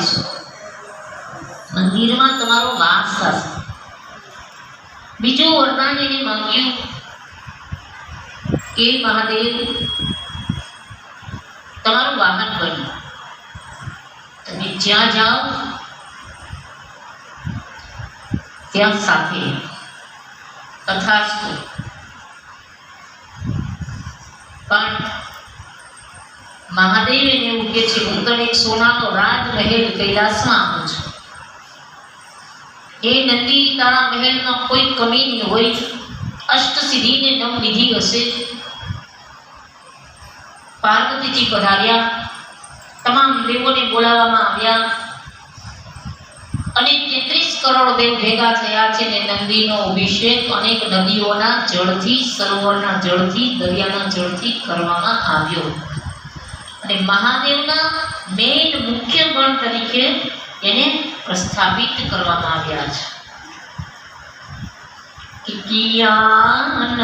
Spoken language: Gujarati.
આવીશું મંદિરમાં તમારો વાસ થશે બીજું વરદાન એને માંગ્યું કે મહાદેવ, તમારું વાહન બન્યું. તમે જ્યાં જાઓ, ત્યાં સાથે તથાસ્તુ પણ મહાદેવ એને એવું કે છે. હું તને એક સોનાનો રાજમહેલ કૈલાસમાં આપું છું. એ નંદી, તારા મહેલમાં કોઈ કમી નહીં હોય. અષ્ટ સિદ્ધિને નવ નિધિ હશે. પાર્વતીજી પધાર્યા. તમામ દેવોને બોલાવવામાં આવ્યા. અને તેત્રીસ કરોડ દેવ ભેગા થયા છે ને નંદીનો અભિષેક અનેક નદીઓના જળથી, સરોવરના જળથી, દરિયાના જળથી કરવામાં આવ્યો. અને મહાદેવના મેઇન મુખ્ય ગણ તરીકે એને પ્રસ્થાપિત કરવામાં આવ્યા છે. કિયાનંદ